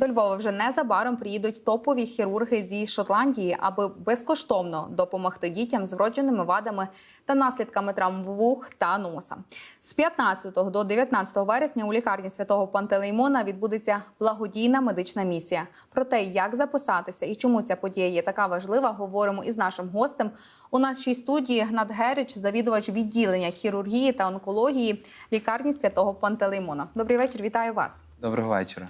До Львова вже незабаром приїдуть топові хірурги зі Шотландії, аби безкоштовно допомогти дітям з вродженими вадами та наслідками травм вух та носа. З 15 до 19 вересня у лікарні святого Пантелеймона відбудеться благодійна медична місія. Про те, як записатися і чому ця подія є така важлива, говоримо із нашим гостем. У нашій студії Гнат Герич, завідувач відділення хірургії та онкології лікарні святого Пантелеймона. Добрий вечір, вітаю вас. Доброго вечора.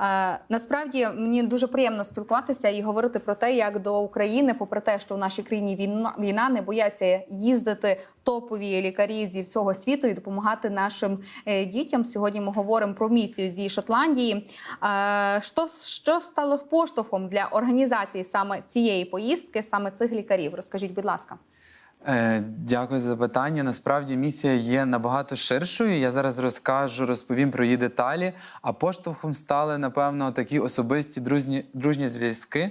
Е, Насправді мені дуже приємно спілкуватися і говорити про те, як до України, попри те, що в нашій країні війна, війна не бояться їздити топові лікарі зі всього світу і допомагати нашим е, дітям. Сьогодні ми говоримо про місію зі Шотландії. Е, Що, що стало поштовхом для організації саме цієї поїздки, саме цих лікарів? Розкажіть, будь ласка. Е, Дякую за запитання. Насправді місія є набагато ширшою. Я зараз розкажу, розповім про її деталі. А поштовхом стали, напевно, такі особисті дружні, дружні зв'язки.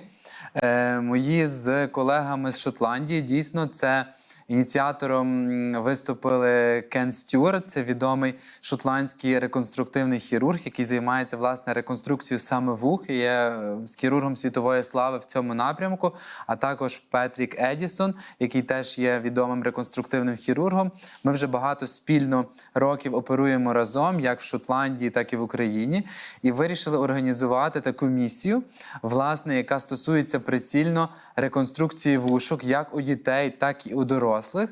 Е, мої з колегами з Шотландії. Дійсно, це ініціатором виступили Кен Стюарт, це відомий шотландський реконструктивний хірург, який займається власне реконструкцією саме вух. і Є з хірургом світової слави в цьому напрямку. А також Петрік Едісон, який теж є відомим реконструктивним хірургом. Ми вже багато спільно років оперуємо разом, як в Шотландії, так і в Україні, і вирішили організувати таку місію, власне, яка стосується прицільно реконструкції вушок як у дітей, так і у дорослих дорослих,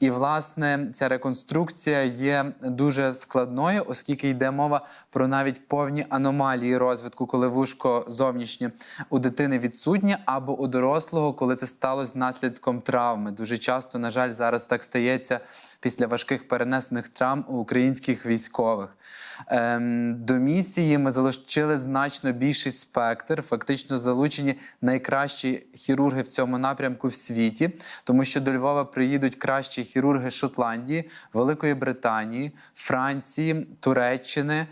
і власне ця реконструкція є дуже складною, оскільки йде мова про навіть повні аномалії розвитку, коли вушко зовнішнє у дитини відсутнє, або у дорослого, коли це сталося наслідком травми. Дуже часто, на жаль, зараз так стається після важких перенесених травм у українських військових. Ем, до місії ми залучили значно більший спектр. Фактично залучені найкращі хірурги в цьому напрямку в світі, тому що до Львова приїдуть кращі хірурги Шотландії, Великої Британії, Франції, Туреччини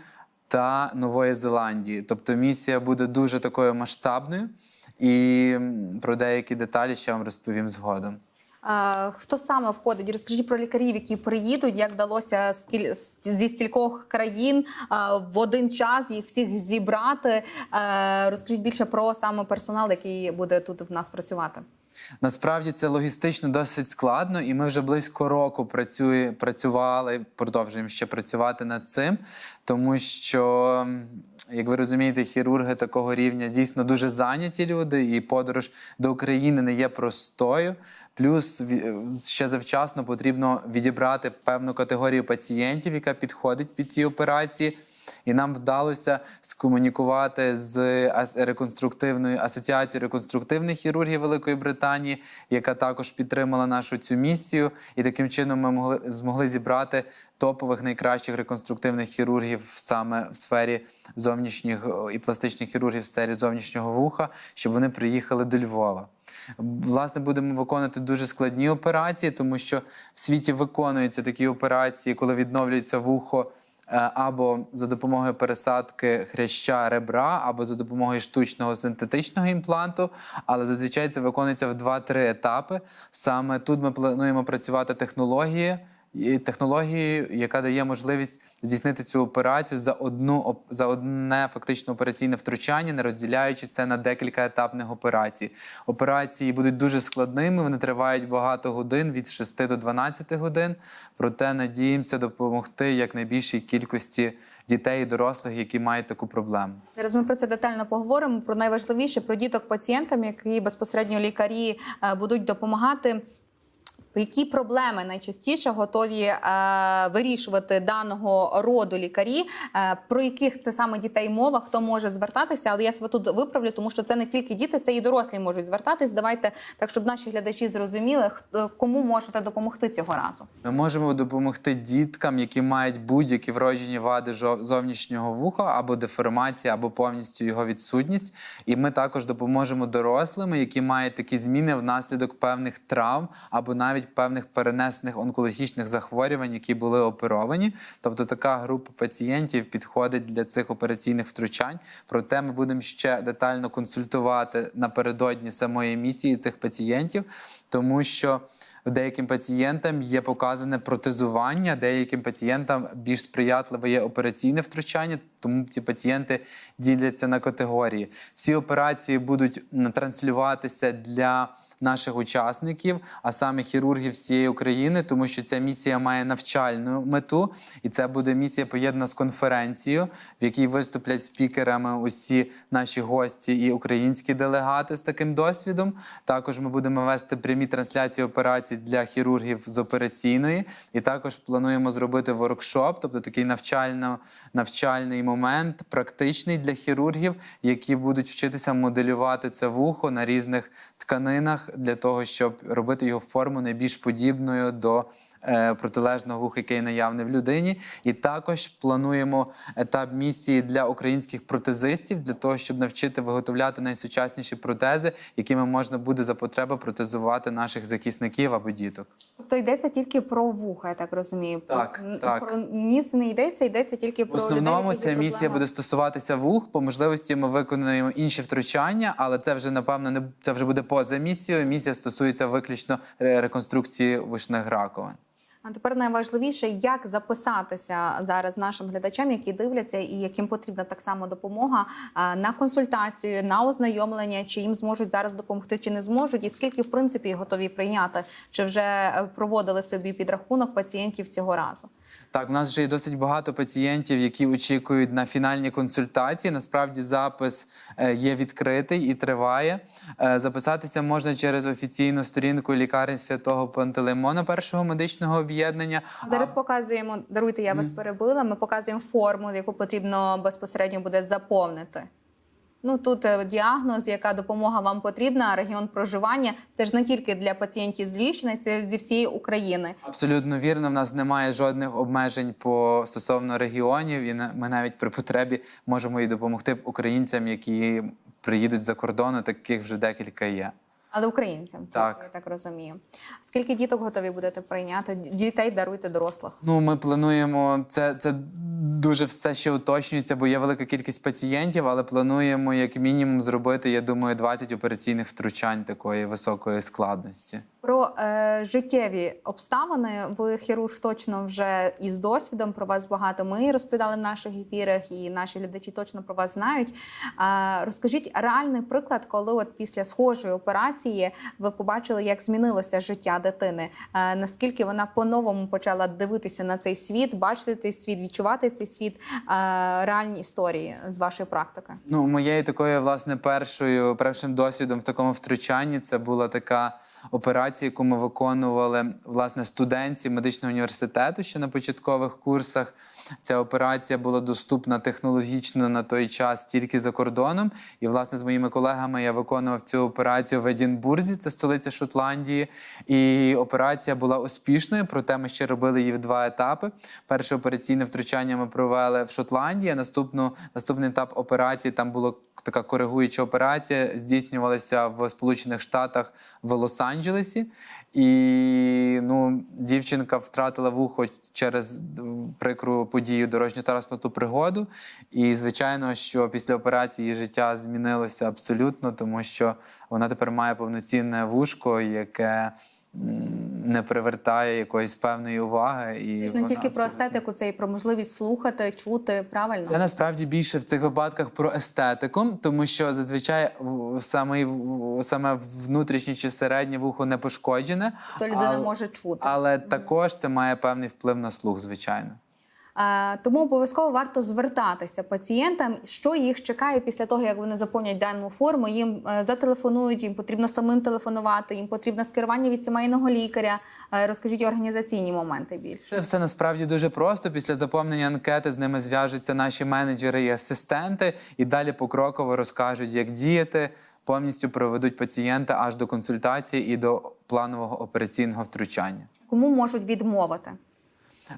та Нової Зеландії. Тобто місія буде дуже такою масштабною, і про деякі деталі ще вам розповім згодом. Хто саме входить? Розкажіть про лікарів, які приїдуть, як вдалося зі стількох країн в один час їх всіх зібрати. Е, Розкажіть більше про саме персонал, який буде тут в нас працювати. Насправді це логістично досить складно, і ми вже близько року працює, працювали, продовжуємо ще працювати над цим, тому що, як ви розумієте, хірурги такого рівня дійсно дуже зайняті люди, і подорож до України не є простою. Плюс ще завчасно потрібно відібрати певну категорію пацієнтів, яка підходить під ці операції. І нам вдалося скомунікувати з реконструктивною асоціацією реконструктивних хірургів Великої Британії, яка також підтримала нашу цю місію. І таким чином ми могли змогли зібрати топових найкращих реконструктивних хірургів саме в сфері зовнішніх і пластичних хірургів в сфері зовнішнього вуха, щоб вони приїхали до Львова. Власне, будемо виконувати дуже складні операції, тому що в світі виконуються такі операції, коли відновлюється вухо або за допомогою пересадки хряща ребра, або за допомогою штучного синтетичного імпланту. Але зазвичай це виконується в 2-3 етапи. Саме тут ми плануємо працювати технології. І технологією, яка дає можливість здійснити цю операцію за одну за одне фактично операційне втручання, не розділяючи це на декілька етапних операцій. Операції будуть дуже складними, вони тривають багато годин від 6 до 12 годин. Проте надіємося допомогти якнайбільшій кількості дітей і дорослих, які мають таку проблему. Зараз ми про це детально поговоримо. Про найважливіше про діток пацієнтам, які безпосередньо лікарі е, будуть допомагати. Які проблеми найчастіше готові е, вирішувати даного роду лікарі, е, про яких це саме дітей мова, хто може звертатися? Але я себе тут виправлю, тому що це не тільки діти, це і дорослі можуть звертатись. Давайте так, щоб наші глядачі зрозуміли, хто кому можете допомогти цього разу. Ми можемо допомогти діткам, які мають будь-які вроджені вади зовнішнього вуха або деформація, або повністю його відсутність. І ми також допоможемо дорослим, які мають такі зміни внаслідок певних травм або навіть певних перенесених онкологічних захворювань, які були оперовані. Тобто така група пацієнтів підходить для цих операційних втручань. Проте ми будемо ще детально консультувати напередодні самої місії цих пацієнтів, тому що деяким пацієнтам є показане протезування, деяким пацієнтам більш сприятливе є операційне втручання, тому ці пацієнти діляться на категорії. Всі операції будуть транслюватися для наших учасників, а саме хірургів всієї України, тому що ця місія має навчальну мету, і це буде місія поєднана з конференцією, в якій виступлять спікерами усі наші гості і українські делегати з таким досвідом. Також ми будемо вести прямі трансляції операцій для хірургів з операційної, і також плануємо зробити воркшоп, тобто такий навчально, навчальний момент, практичний для хірургів, які будуть вчитися моделювати це вухо на різних тканинах для того, щоб робити його форму найбільш подібною до е, протилежного вуха, який наявний в людині. І також плануємо етап місії для українських протезистів для того, щоб навчити виготовляти найсучасніші протези, якими можна буде за потреби протезувати наших захисників або діток. Тобто йдеться тільки про вуха, я так розумію. Так, про, так. про ніс не йдеться, йдеться тільки В про основному людей, ця місія проблема. буде стосуватися вух. По можливості ми виконуємо інші втручання, але це вже напевно не це вже буде поза місією. Місія стосується виключно реконструкції вушних раковин. А тепер найважливіше, як записатися зараз нашим глядачам, які дивляться, і яким потрібна так само допомога на консультацію, на ознайомлення, чи їм зможуть зараз допомогти, чи не зможуть, і скільки в принципі готові прийняти, чи вже е, проводили собі підрахунок пацієнтів цього разу. Так, у нас вже є досить багато пацієнтів, які очікують на фінальні консультації. Насправді запис е, є відкритий і триває. Е, Записатися можна через офіційну сторінку лікарні святого Пантелеймона першого медичного об'єднання. Зараз показуємо, даруйте, я вас перебила. Ми показуємо форму, яку потрібно безпосередньо буде заповнити. Ну тут е, діагноз, яка допомога вам потрібна, регіон проживання. Це ж не тільки для пацієнтів з Львівщини, це зі всієї України. Абсолютно вірно. В нас немає жодних обмежень по стосовно регіонів, і ми навіть при потребі можемо і допомогти українцям, які приїдуть за кордону. Таких вже декілька є. Але українцям, Так. я так розумію. Скільки діток готові будете прийняти? Дітей даруйте дорослих. Ну, ми плануємо це. Це дуже все ще уточнюється, бо є велика кількість пацієнтів, але плануємо як мінімум зробити, я думаю, 20 операційних втручань такої високої складності. Про е, життєві обставини. Ви хірург точно вже із досвідом. Про вас багато ми розповідали в наших ефірах, і наші глядачі точно про вас знають. Е, розкажіть реальний приклад, коли от після схожої операції ви побачили, як змінилося життя дитини. Е, наскільки вона по-новому почала дивитися на цей світ, бачити цей світ, відчувати цей світ. Е, реальні історії з вашої практики. Ну, моєю такою, власне, першою першим досвідом в такому втручанні це була така операція, яку ми виконували власне студентці медичного університету ще на початкових курсах. Ця операція була доступна технологічно на той час тільки за кордоном. І, власне, з моїми колегами я виконував цю операцію в Едінбурзі, це столиця Шотландії. І операція була успішною, проте ми ще робили її в два етапи. Перше операційне втручання ми провели в Шотландії. Наступну наступний етап операції там була така коригуюча операція, здійснювалася в Сполучених Штатах в Лос-Анджелесі. І ну, дівчинка втратила вухо через прикру подію дорожньо транспорту пригоду. І звичайно, що після операції її життя змінилося абсолютно, тому що вона тепер має повноцінне вушко, яке не привертає якоїсь певної уваги. І Це ж не вона тільки про естетику, це і про можливість слухати, чути правильно. це насправді більше в цих випадках про естетику, тому що зазвичай саме, саме внутрішнє чи середнє вухо не пошкоджене, То людина але, може чути. але також це має певний вплив на слух, звичайно. Е, Тому обов'язково варто звертатися пацієнтам, що їх чекає після того, як вони заповнять дану форму. Їм е, зателефонують, їм потрібно самим телефонувати, їм потрібно скерування від сімейного лікаря. Е, Розкажіть організаційні моменти більше. Це все насправді дуже просто. Після заповнення анкети з ними зв'яжуться наші менеджери і асистенти, і далі покроково розкажуть, як діяти. Повністю проведуть пацієнта аж до консультації і до планового операційного втручання. Кому можуть відмовити?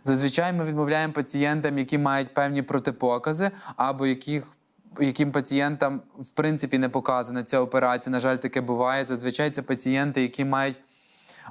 Зазвичай ми відмовляємо пацієнтам, які мають певні протипокази, або яких. Яким пацієнтам в принципі не показана ця операція, на жаль, таке буває. Зазвичай це пацієнти, які мають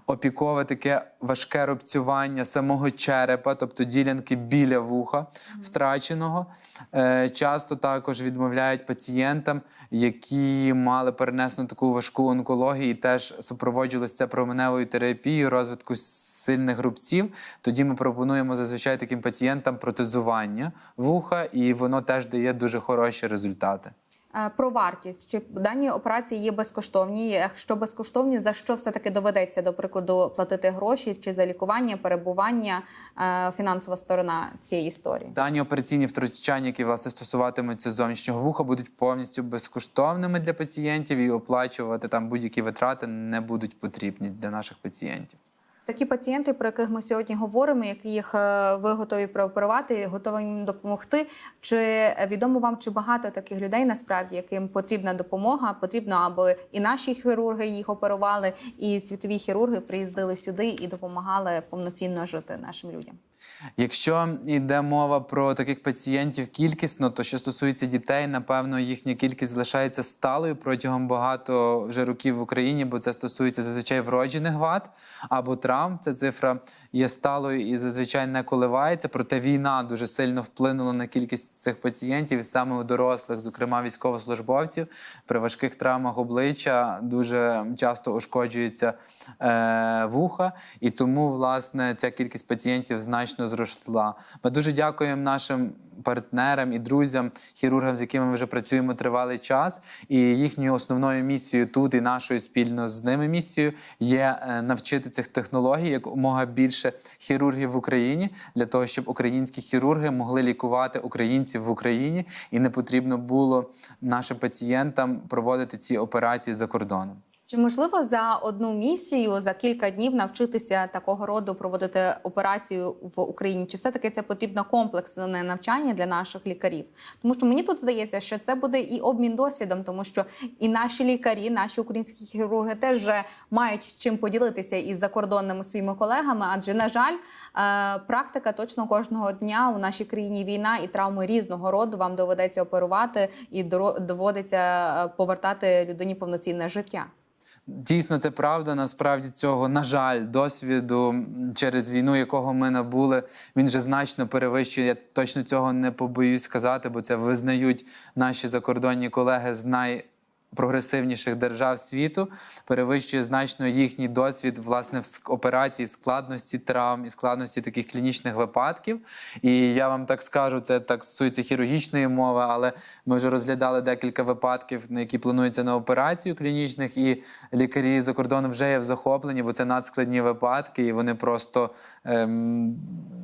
опікове таке важке рубцювання самого черепа, тобто ділянки біля вуха втраченого. Е, Часто також відмовляють пацієнтам, які мали перенесену таку важку онкологію і теж супроводжувалося це променевою терапією, розвитку сильних рубців. Тоді ми пропонуємо зазвичай таким пацієнтам протезування вуха, і воно теж дає дуже хороші результати. Е, Про вартість чи дані операції є безкоштовні? Якщо безкоштовні, за що все таки доведеться до прикладу платити гроші чи за лікування, перебування, е, фінансова сторона цієї історії? Дані операційні втручання, які власне стосуватимуться зовнішнього вуха, будуть повністю безкоштовними для пацієнтів і оплачувати там будь-які витрати не будуть потрібні для наших пацієнтів. Такі пацієнти, про яких ми сьогодні говоримо, яких е, ви готові прооперувати, готові їм допомогти. Чи відомо вам, чи багато таких людей насправді, яким потрібна допомога? Потрібно, аби і наші хірурги їх оперували, і світові хірурги приїздили сюди і допомагали повноцінно жити нашим людям. Якщо йде мова про таких пацієнтів кількісно, то що стосується дітей, напевно, їхня кількість залишається сталою протягом багато вже років в Україні, бо це стосується зазвичай вроджених вад або травм. Ця цифра є сталою і зазвичай не коливається. Проте війна дуже сильно вплинула на кількість цих пацієнтів, і саме у дорослих, зокрема військовослужбовців, при важких травмах обличчя дуже часто ушкоджується е, вуха, і тому власне ця кількість пацієнтів значно зросла. Ми дуже дякуємо нашим партнерам і друзям, хірургам, з якими ми вже працюємо тривалий час. І їхньою основною місією тут і нашою спільно з ними місією є е, навчити цих технологій якомога більше хірургів в Україні для того, щоб українські хірурги могли лікувати українців в Україні, і не потрібно було нашим пацієнтам проводити ці операції за кордоном. Чи можливо за одну місію за кілька днів навчитися такого роду проводити операцію в Україні? Чи все таки це потрібно комплексне навчання для наших лікарів? Тому що мені тут здається, що це буде і обмін досвідом, тому що і наші лікарі, наші українські хірурги теж мають чим поділитися із закордонними своїми колегами. Адже на жаль, е, практика точно кожного дня у нашій країні війна і травми різного роду вам доведеться оперувати і доводиться е, повертати людині повноцінне життя. Дійсно, це правда. Насправді цього, на жаль, досвіду через війну, якого ми набули, він вже значно перевищує. Я точно цього не побоюсь сказати, бо це визнають наші закордонні колеги з найпрогресивніших держав світу. Перевищує значно їхній досвід власне в операції, складності травм і складності таких клінічних випадків. І я вам так скажу, це так стосується хірургічної мови, але ми вже розглядали декілька випадків, на які плануються на операцію клінічних, і лікарі за кордоном вже є в захопленні, бо це надскладні випадки, і вони просто ем,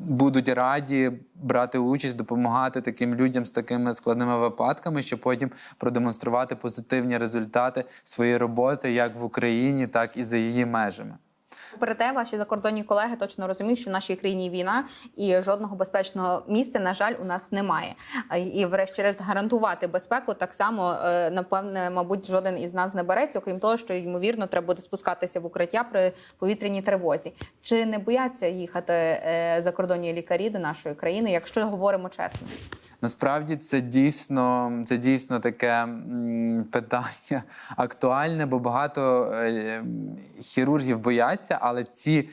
будуть раді брати участь, допомагати таким людям з такими складними випадками, щоб потім продемонструвати позитивні результати своєї роботи як в Україні, так і за її межами. Попри те, ваші закордонні колеги точно розуміють, що в нашій країні війна і жодного безпечного місця, на жаль, у нас немає. І, врешті-решт, гарантувати безпеку так само, е, напевне, мабуть, жоден із нас не береться, окрім того, що ймовірно треба буде спускатися в укриття при повітряній тривозі. Чи не бояться їхати е, закордонні лікарі до нашої країни, якщо говоримо чесно? Насправді це дійсно, це дійсно таке питання актуальне, бо багато е, хірургів бояться, але ці,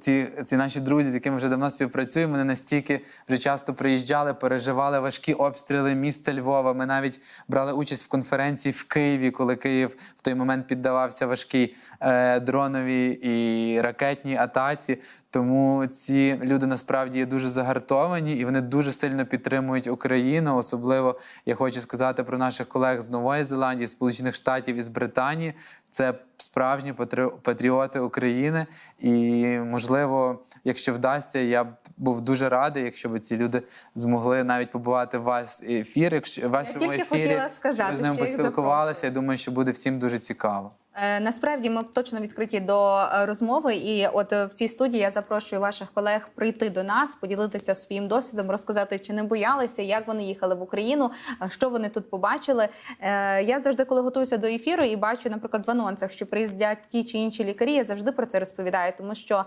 ці, ці наші друзі, з якими вже давно співпрацюємо, вони настільки вже часто приїжджали, переживали важкі обстріли міста Львова. Ми навіть брали участь в конференції в Києві, коли Київ в той момент піддавався важкій е, дроновій і ракетній атаці. Тому ці люди насправді є дуже загартовані і вони дуже сильно підтримують Україну. Особливо я хочу сказати про наших колег з Нової Зеландії, Сполучених Штатів і з Британії. Це справжні патрі- патріоти України. І можливо, якщо вдасться, я б був дуже радий, якщо б ці люди змогли навіть побувати в вас ефір. Якщо в вашому ефірі сказати, ви з ними поспілкувалися. Я думаю, що буде всім дуже цікаво. Е, Насправді ми точно відкриті до е, розмови, і от е, в цій студії я запрошую ваших колег прийти до нас, поділитися своїм досвідом, розказати, чи не боялися, як вони їхали в Україну, що вони тут побачили. Я завжди, коли готуюся до ефіру і бачу, наприклад, в анонсах, що приїздять ті чи інші лікарі, я завжди про це розповідаю, тому що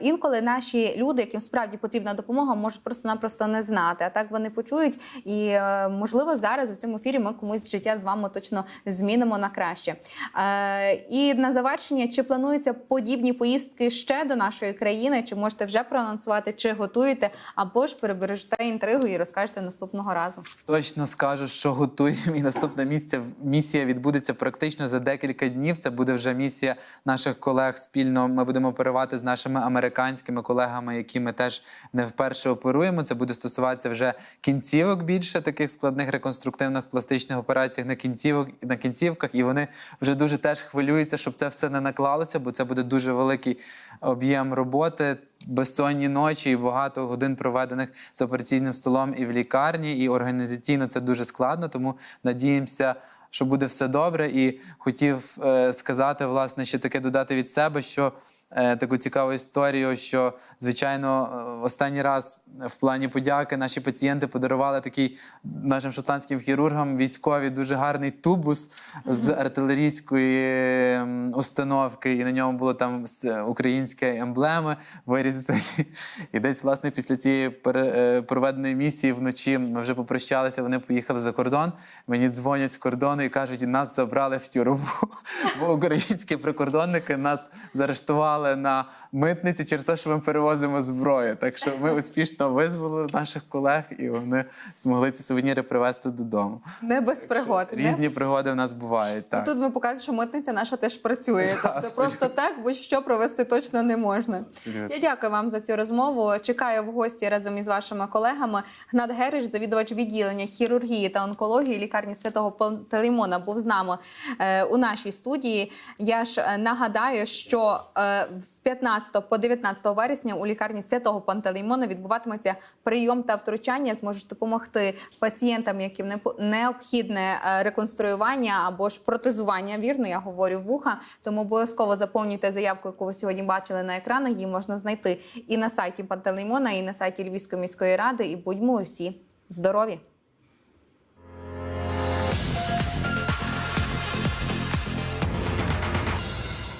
інколи наші люди, яким справді потрібна допомога, можуть просто-напросто не знати. А так вони почують, і можливо зараз у цьому ефірі ми комусь життя з вами точно змінимо на краще. Е, і на завершення, чи плануються подібні поїздки ще до нашої країни? Чи можете вже проанонсувати, чи готуєте, або ж перебережете інтригу і розкажете наступного разу? Точно скажу, що готуємо. І наступна місія, місія відбудеться практично за декілька днів. Це буде вже місія наших колег спільно. Ми будемо оперувати з нашими американськими колегами, які ми теж не вперше оперуємо. Це буде стосуватися вже кінцівок більше таких складних реконструктивних пластичних операцій на кінцівок на кінцівках. І вони вже дуже теж хвилюється, щоб це все не наклалося, бо це буде дуже великий об'єм роботи. Безсонні ночі і багато годин проведених з операційним столом і в лікарні, і організаційно це дуже складно. Тому надіємося, що буде все добре. І хотів е, сказати, власне, ще таке додати від себе, що таку цікаву історію, що звичайно, е, останній раз в плані подяки наші пацієнти подарували такий нашим шотландським хірургам військові дуже гарний тубус з артилерійської установки, і на ньому було там з українське емблеми вирізані. І десь, власне, після цієї е, проведеної місії вночі ми вже попрощалися. Вони поїхали за кордон. Мені дзвонять з кордону і кажуть, нас забрали в тюрму. Бо українські прикордонники нас заарештували на митниці через те, що ми перевозимо зброю. Так що ми успішно визволили наших колег, і вони змогли ці сувеніри привезти додому. Не без пригод. не Різні пригоди в нас бувають. Так. Тут ми показуємо, що митниця наша теж працює. Тобто абсолютно. просто так будь-що провести точно не можна. Абсолютно. Я дякую вам за цю розмову. Чекаю в гості разом із вашими колегами. Гнат Герич, завідувач відділення хірургії та онкології лікарні святого Пантелеймона, був з нами е, у нашій студії. Я ж е, нагадаю, що е, з 15 по 19 вересня у лікарні святого Пантелеймона відбуватиметься прийом та втручання. Зможуть допомогти пацієнтам, яким не необхідне е, реконструювання або ж протезування. Вірно, я говорю вуха. Тому обов'язково заповнюйте заявку, яку ви сьогодні бачили на екранах. Її можна знайти і на сайті Пантелеймона, і на сайті Львівської міської ради. І будьмо усі здорові!